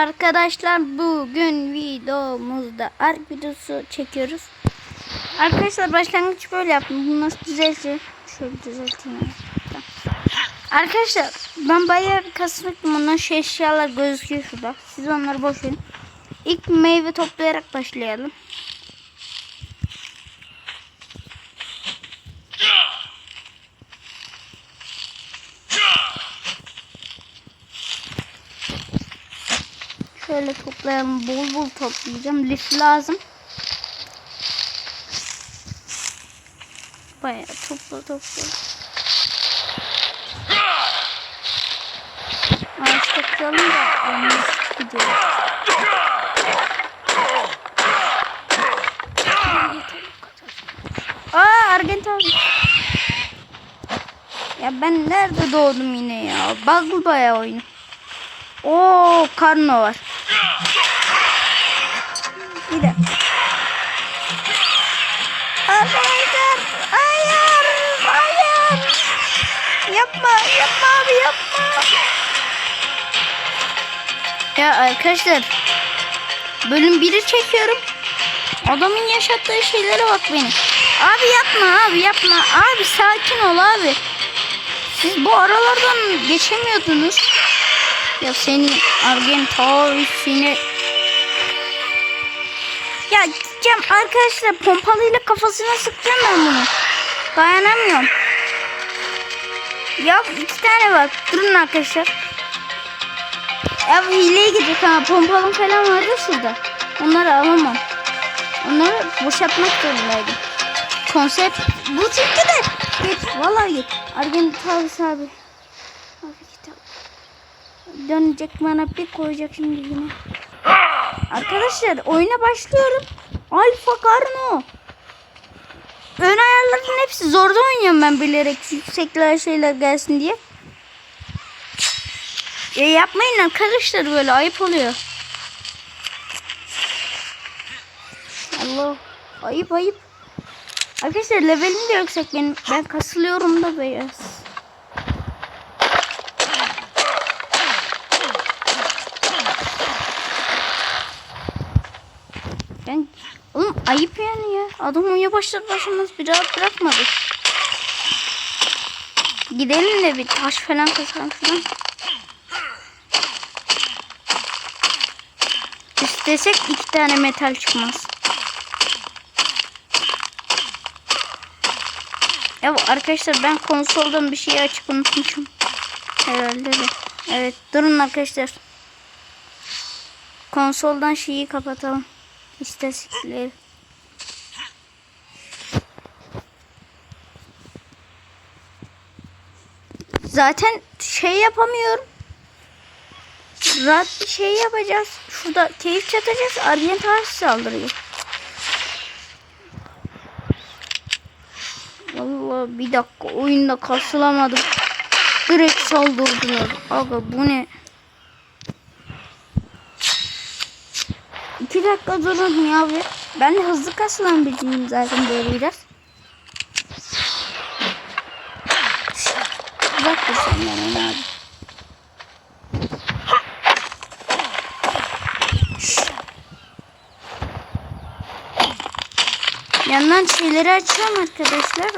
arkadaşlar. Bugün videomuzda ark videosu çekiyoruz. Arkadaşlar başlangıç böyle yaptım. Bunu nasıl düzelteceğim? Şöyle düzelteyim. Arkadaşlar ben bayağı bir kasmıştım. Ondan şu eşyalar gözüküyor şurada. Siz onları boş verin. İlk meyve toplayarak başlayalım. Şöyle toplayalım. Bol bol toplayacağım. Lif lazım. Bayağı topla topla. Ağaç toplayalım da önümüz gidiyor. Aa Argent abi. Ya ben nerede doğdum yine ya? Bug'lı bayağı oyunu. Oo karno var. Ya arkadaşlar bölüm 1'i çekiyorum. Adamın yaşattığı şeylere bak beni. Abi yapma abi yapma. Abi sakin ol abi. Siz bu aralardan geçemiyordunuz. Ya senin Argentavis'ini Ya gideceğim arkadaşlar pompalıyla kafasına sıkacağım ben bunu. Dayanamıyorum. Ya iki tane var. Durun arkadaşlar. Ya bu gidecek ha. Pompalım falan vardı şurada. Onları alamam. Onları boşaltmak zorundaydım. Konsept bu çünkü de. Git vallahi git. Argentavis abi. Abi git. Dönecek bana bir koyacak şimdi yine. Arkadaşlar oyuna başlıyorum. Alfa Karno. Ön ayarların hepsi zorda oynuyorum ben bilerek yüksekler şeyler gelsin diye. Ya yapmayın arkadaşlar böyle ayıp oluyor. Allah ayıp ayıp. Arkadaşlar levelim de yüksek benim. Ben kasılıyorum da beyaz. Ben oğlum ayıp yani ya. Adam oyuna başlar başlamaz bir rahat bırakmadı. Gidelim de bir taş falan kasalım şuradan. İstesek iki tane metal çıkmaz. Ya arkadaşlar ben konsoldan bir şey açıp unutmuşum. Herhalde de. Evet durun arkadaşlar. Konsoldan şeyi kapatalım. İstatistikleri. Zaten şey yapamıyorum. Rahat bir şey yapacağız. Şurada keyif çatacağız. Argent ağaç saldırıyor. Vallahi bir dakika oyunda kasılamadım. Direkt saldırdılar. Aga bu ne? İki dakika durun ya abi. Ben de hızlı kasılan biriyim zaten böyle biraz. Uzak dur sen benden abi. Yandan şeyleri açıyorum arkadaşlar.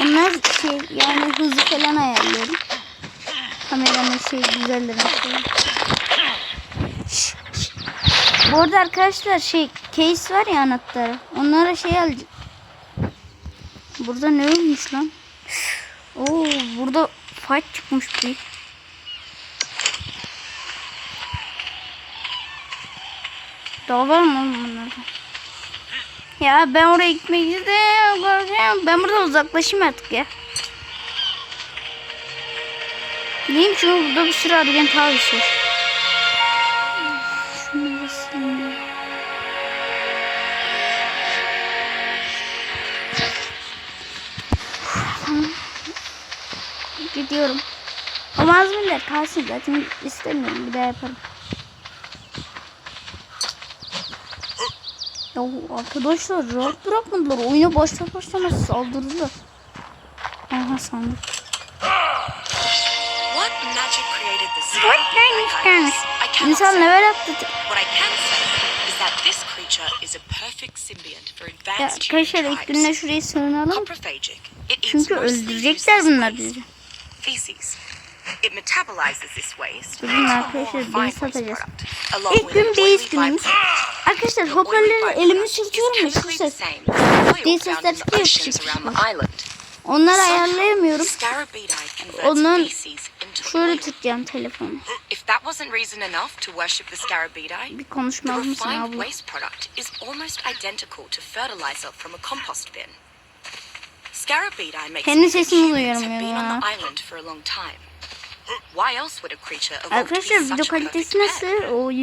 Onlar şey yani hızı falan ayarlıyorum. Kameranın şey güzeldir. Bu arada arkadaşlar şey case var ya anahtarı. Onlara şey alacağım. Burada ne olmuş lan? Oo burada fight çıkmış bir. Daha var mı bunlardan? Ya ben oraya gitmek istiyorum. Ben buradan uzaklaşayım artık ya. Neyim şunu burada bir sürü argent havisi var. Gidiyorum. Ama az bile kalsın zaten istemiyorum bir daha yaparım. Ya arkadaşlar rahat bırakmadılar. Oyuna başlar başlamaz saldırdılar. Aha sandık. İnsan level for Ya arkadaşlar ilk günde şurayı sığınalım. Çünkü öldürecekler bunlar bizi. Feces. It metabolizes this waste more arkadaşlar refined base İlk gün base günümüz. Arkadaşlar byproduct elimi sürtüyorum ya şu ses. Değil sesler çıkıyor island. Onları ayarlayamıyorum. İnto Şöyle tutacağım telefonu. If that wasn't reason enough to worship the Scarabeei, Bir the konuşmaz mısın refined abla? waste product is almost identical to fertilizer from a compost bin. Scarabeei makes Kendi sesimi duyuyorum ya. Why else would a creature Arkadaşlar video kalitesi nasıl? Oy.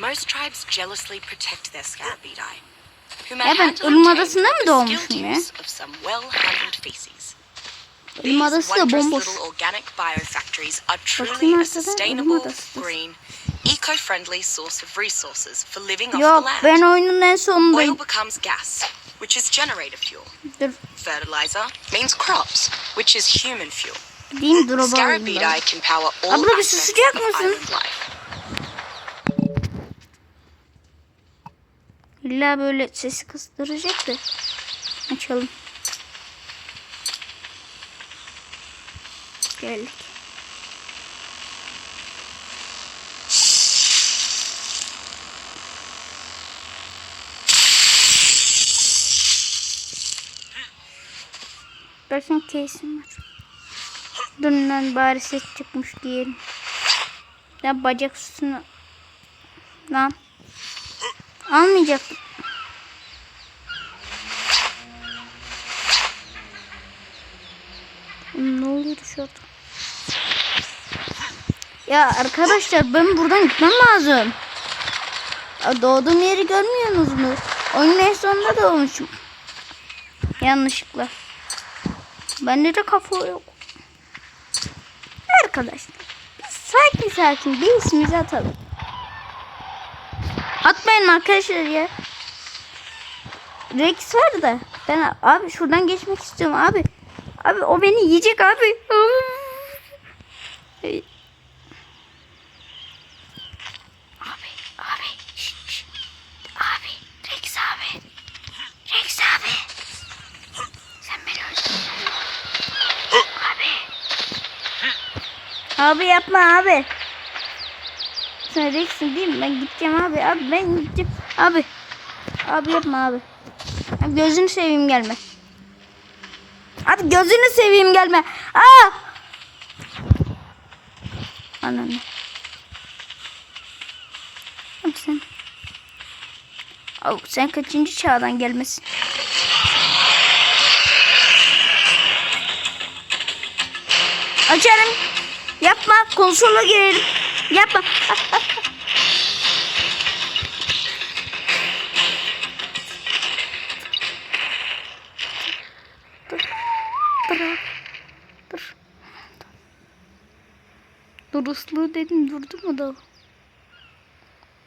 Most tribes jealously protect their scarabeedi. Ya the mothers adasında mı doğmuşum ya? Irım adası da bomboş. Bakın a sustainable, green, Eco-friendly source of resources for living off the land. Oil becomes gas, which is generator fuel. Fertilizer means crops, which is human fuel. Gideyim drop'a alayım. all Abla bir susacak mısın? İlla böyle sesi kıstıracak da. Açalım. Geldik. Bakın kesim var. Dur lan bari ses çıkmış diyelim. Ya bacak üstüne. Lan. Almayacaktım. Oğlum Ne oluyor dışarıda? Ya arkadaşlar ben buradan gitmem lazım. Ya doğduğum yeri görmüyorsunuz mu? Oyunun en sonunda doğmuşum. Yanlışlıkla. Bende de kafa yok. Arkadaşlar sakin sakin bir ismimizi atalım. Atmayın arkadaşlar ya. Rex var da. Ben abi şuradan geçmek istiyorum abi. Abi o beni yiyecek abi. şş, şş. Abi Rex abi. Rex abi. Sen beni öldürdün. Abi. Abi yapma abi. Sen Rex'in değil mi? Ben gideceğim abi. Abi ben gideceğim. Abi. Abi yapma abi. Abi gözünü seveyim gelme. Abi gözünü seveyim gelme. Aa! Ananı. Abi sen. Abi sen kaçıncı çağdan gelmesin? Açarım. Yapma. Konsola girelim. Yapma. Dur. Dedim durdu mu da?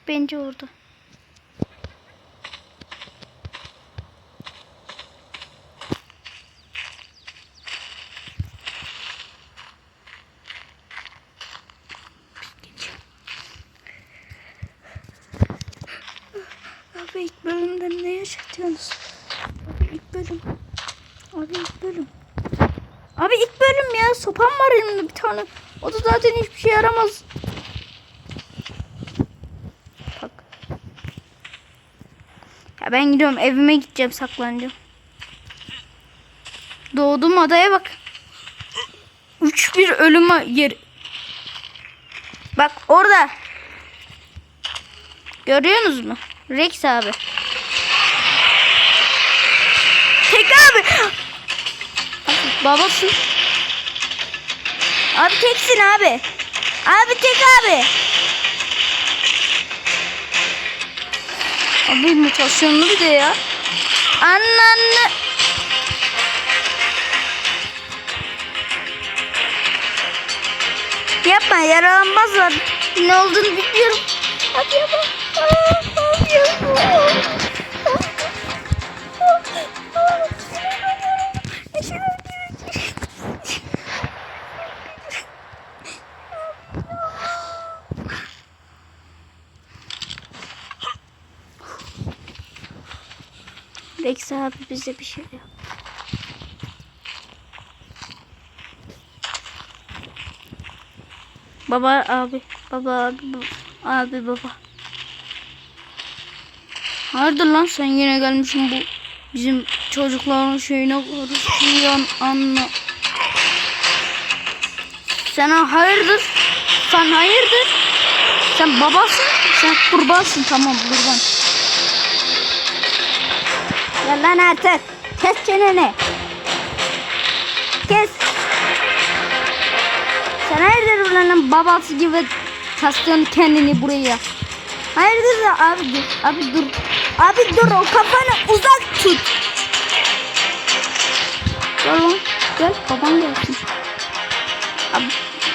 Bence orada. Abi ilk bölümde ne yaşatıyorsunuz? Abi ilk bölüm. Abi ilk bölüm. Abi ilk bölüm ya. Sopam var tane. O da zaten hiçbir şey yaramaz. Bak. Ya ben gidiyorum evime gideceğim saklanacağım. Doğduğum adaya bak. Üç bir ölüme yer. Bak orada. Görüyorsunuz mu? Rex abi. Tek abi. Babasın. Abi teksin abi. Abi tek abi. Abi mutasyonlu bir de ya. Anneanne. Yapma yaralanmazlar. Ne olduğunu biliyorum. Hadi yapma. Rex abi bize bir şey yap. Baba abi, baba abi, baba, abi baba. Hayırdır lan sen yine gelmişsin bu bizim çocukların şeyine karışıyorsun anla. Sen hayırdır? Sen hayırdır? Sen babasın, sen kurbansın tamam kurban. Gel artık. Kes çeneni. Kes. Sen hayırdır lan babası gibi taslıyorsun kendini buraya. Hayırdır da abi dur. Abi dur. Abi dur o kafanı uzak tut. Gel lan. Gel baban gelsin. Abi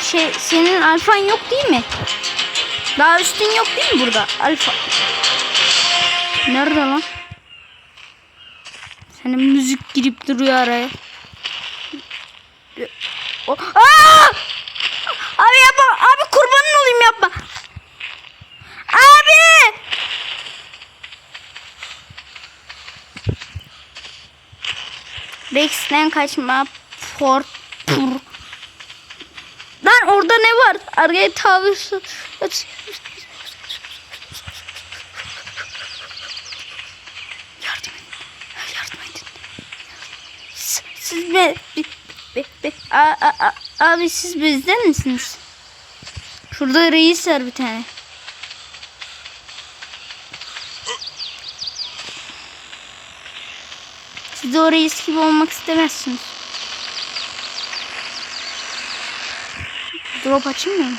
şey senin alfan yok değil mi? Daha üstün yok değil mi burada? Alfa. Nerede lan? Senin müzik girip duruyor araya. Aa! Abi yapma. Abi kurbanın olayım yapma. Abi! Rex'ten kaçma. Port. Pur. Lan orada ne var? Arkaya tavır. Be, be, be, be- a, a, a, abi siz bizden misiniz? Şurada reis var bir tane. Siz de o reis gibi olmak istemezsiniz. Drop açayım mı?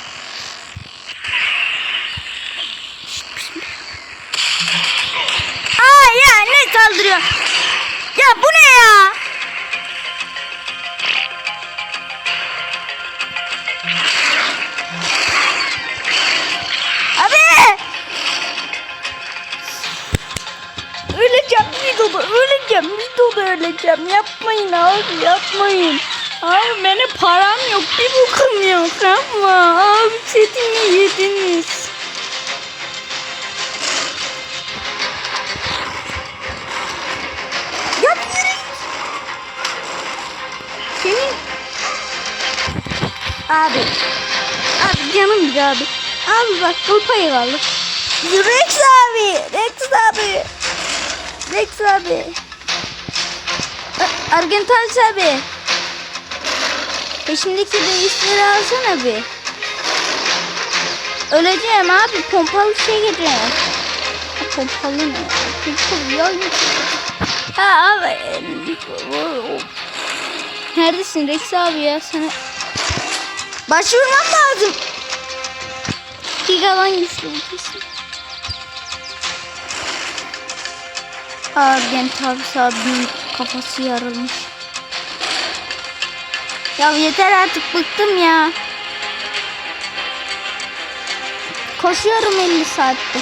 Aa ya ne kaldırıyor? Ya bu ne ya? Öleceğim videoda öleceğim. Yapmayın abi yapmayın. Abi benim param yok. Bir bukum yok yapma abi setimi yediniz. Yap Senin Abi. Abi canım bir abi. Abi bak payı kaldı Rex abi Rex abi. Rex abi. A- Argentans abi. Peşimdeki reisleri alsana bir. Öleceğim abi. Pompalı şey. Ha, Pompalı ne? Pompalı ya. Ha abi. Neredesin Rex abi ya sana? Başvurmam lazım. Gigadan güçlü kesin. Argent abi kafası yarılmış. Ya yeter artık bıktım ya. Koşuyorum 50 saattir.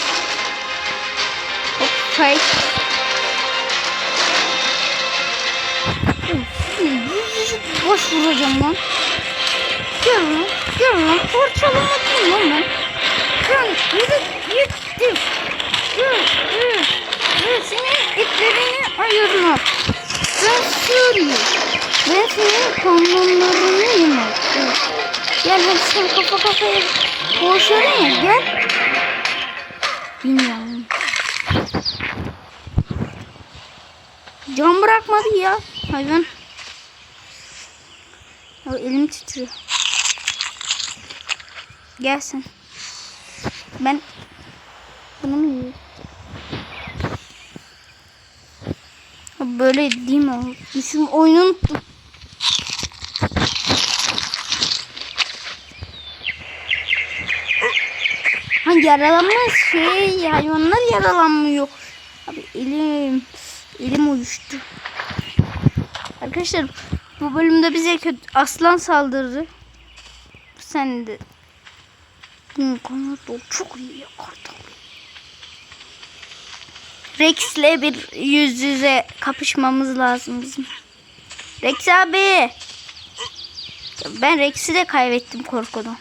Hop fake. Boş vuracağım lan. Gel lan. Gel lan. Parçalamadın Bırakmadı ya hayvan. Ya elim titriyor. Gel sen. Ben bunu mu yiyeyim? Böyle değil mi? Düşün oyunu unuttum. Ha yaralanma şey hayvanlar yaralanmıyor. Abi elim elim uyuştu. Arkadaşlar bu bölümde bize kötü aslan saldırdı. Sen de kanat çok iyi ya kartal. Rex'le bir yüz yüze kapışmamız lazım bizim. Rex abi. Ben Rex'i de kaybettim korkudan.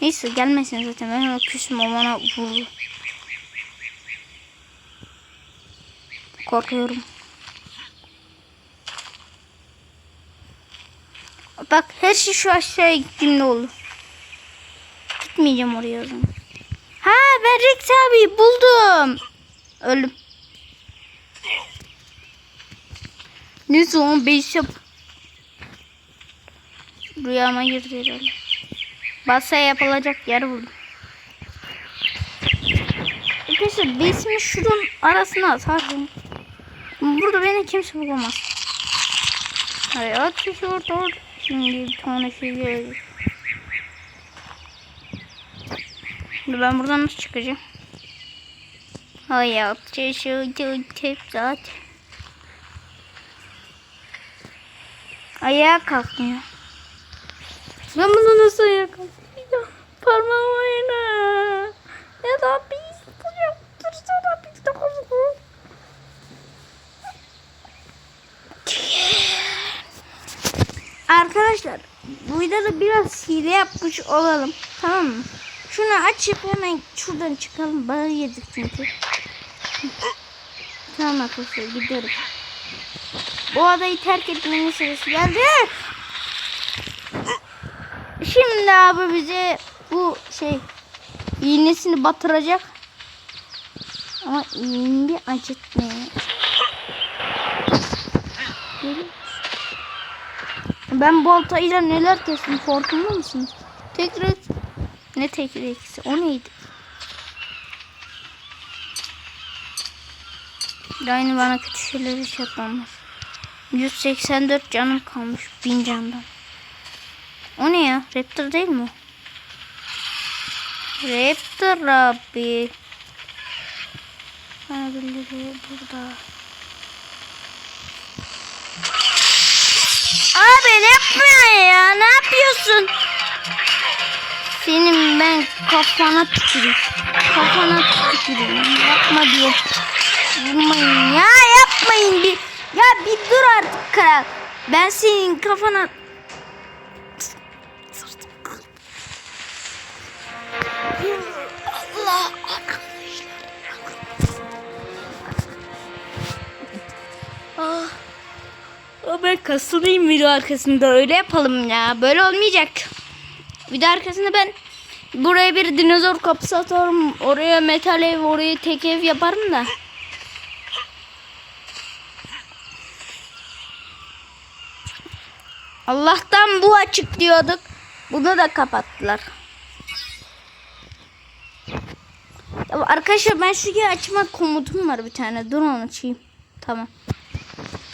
Neyse gelmesin zaten ben ona küsüm o vurdu. korkuyorum. Bak her şey şu aşağıya gittiğimde olur. Gitmeyeceğim oraya o zaman. Ha ben Rex abi buldum. Öldüm. Neyse onu beş yap. Rüyama girdi herhalde. Basaya yapılacak yer buldum. Arkadaşlar besimi şunun arasına atardım. Burada beni kimse bulamaz. Hayat kişi orada orada. Şimdi bir tane şey. Şimdi ben buradan nasıl çıkacağım? Hayat şaşırdı tek zaten. Ayağa kalkmıyor. Ben bunu nasıl ayağa kalkacağım? Parmağım oyna. Ya da bir yaptırsana bir de Arkadaşlar bu videoda biraz hile yapmış olalım. Tamam mı? Şunu açıp hemen şuradan çıkalım. Bana yedik çünkü. Tamam arkadaşlar gidiyoruz. Bu adayı terk etmenin sırası geldi. Şimdi abi bize bu şey iğnesini batıracak. Ama iğneyi acıtmıyor. Musun? Ben bu oltayla neler kestim farkında mısınız? Tekrar ne tekrar ikisi o neydi? Aynı bana kötü şeyleri şey yapamaz. 184 canım kalmış 1000 candan. O ne ya? Raptor değil mi? Raptor abi. Ha birileri burada. Abi ne yapıyorsun ya? Ne yapıyorsun? Senin ben kafana tüküreyim. Kafana tüküreyim. Yapma diye. Vurmayın ya yapmayın bir. Ya bir dur artık kral. Ben senin kafana kasılayım video arkasında öyle yapalım ya. Böyle olmayacak. Video arkasında ben buraya bir dinozor kapısı atarım. Oraya metal ev, oraya tek ev yaparım da. Allah'tan bu açık diyorduk. Bunu da kapattılar. Ya arkadaşlar ben şu açma komutum var bir tane. Dur onu açayım. Tamam.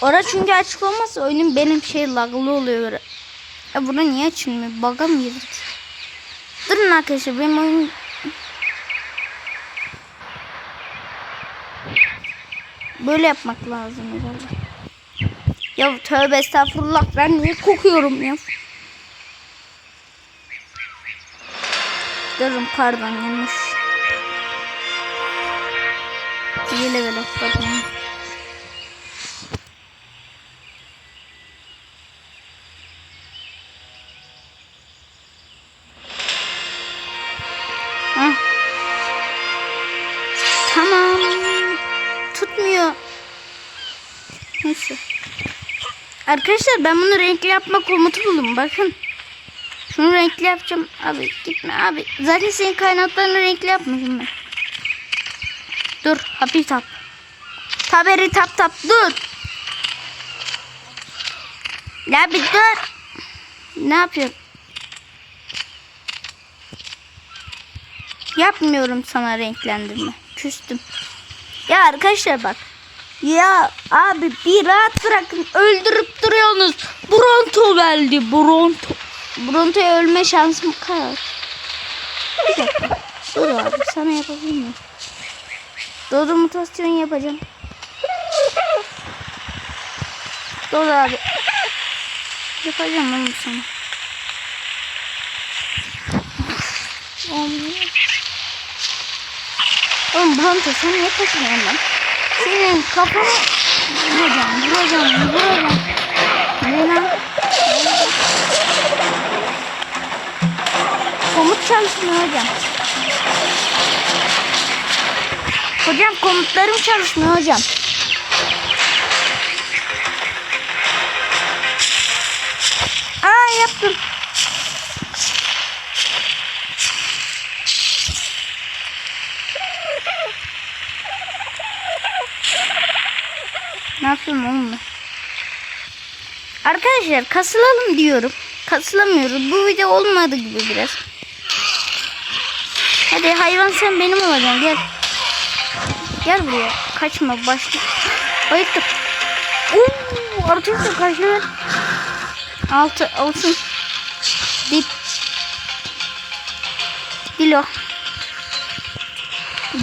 Ora çünkü açık olmazsa oyunun benim şey laglı oluyor. Ya buna niye açılmıyor? Bug'a mı girdik? Durun arkadaşlar benim oyun... Böyle yapmak lazım herhalde. Ya tövbe estağfurullah ben niye kokuyorum ya? Durun pardon yanlış. İyi level atladım. Arkadaşlar ben bunu renkli yapma komutu buldum. Bakın. Şunu renkli yapacağım. Abi gitme abi. Zaten senin kaynaklarını renkli yapmışım ben. Dur. Hafif tap. Taberi tap tap. Dur. Ya bir dur. Ne yapıyorsun? Yapmıyorum sana renklendirme. Küstüm. Ya arkadaşlar bak. Ya abi bir rahat bırakın. Öldürüp duruyorsunuz. Bronto geldi. Bronto. Bronto'ya ölme şansım dakika. Dur abi sana yapabilir miyim? Dodo mutasyon yapacağım. Dodo abi. Yapacağım onu sana. Oğlum Bronto sen niye kaçıyorsun lan? Kafamı vuracağım, vuracağım, vuracağım. Ne lan? Komut çalışmıyor hocam. Hocam komutlarım çalışmıyor hocam. Aa yaptım. Oğlum ben? Arkadaşlar kasılalım diyorum. Kasılamıyoruz. Bu video olmadı gibi biraz. Hadi hayvan sen benim olacaksın gel. Gel buraya. Kaçma başla. Bayıttım. Oo, arkadaşlar kaçıyor. Altı olsun. Dip. Dilo.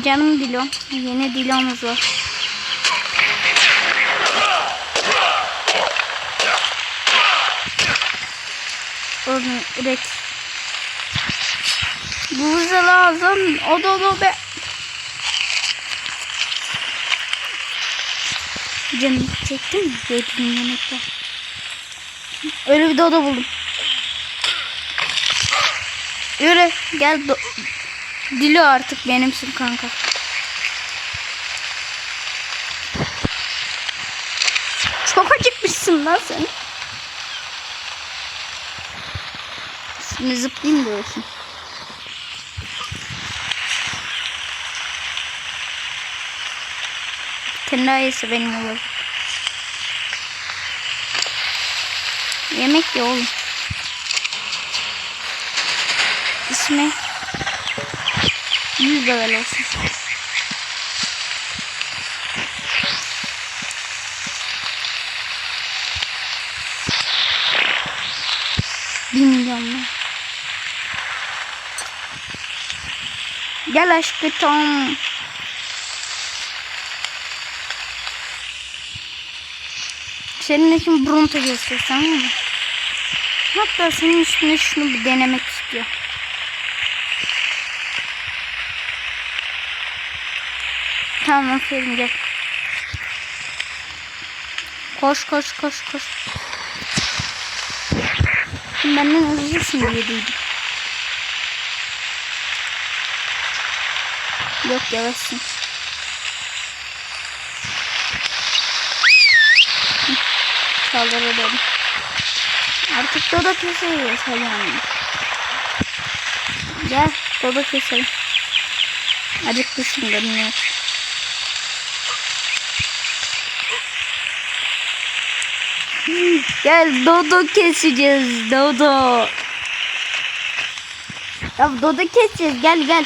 Canım Dilo. Yeni Dilo'muz var. Üret. Bu bize lazım. O o be. Canım çekti mi? Zeytin yemekler. Öyle bir dodo buldum. Yürü gel. Do- Dilo artık benimsin kanka. Çok acıkmışsın lan sen. Şimdi zıplayayım da olsun. Kendi ayısı benim olur. Yemek ya oğlum. İsmi 100 level olsun. Bir milyon mu? Gel aşkım. Senin için Bronto göster tamam mı? Hatta senin üstüne şunu bir denemek istiyor. Tamam aferin gel. Koş koş koş koş. Sen benden hızlısın diye duydum. Yok yavaşsın. Kaldır edelim. Artık doda keselim. Selam. Gel doda keselim. Acık dışında bilmiyorum. Gel dodo keseceğiz dodo. Ya dodo keseceğiz gel gel.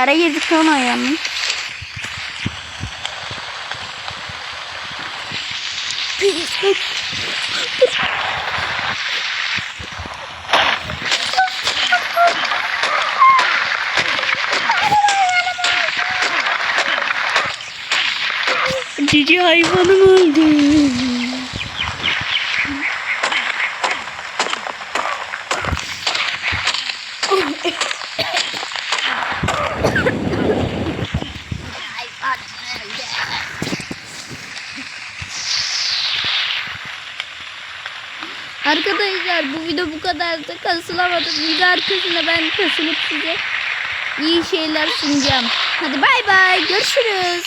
Kâra girdik lan ayağımın. Cici hayvanım öldü. Arkadaşlar bu kadardı. Kasılamadım. Video arkasında ben kasılıp size iyi şeyler sunacağım. Hadi bay bay. Görüşürüz.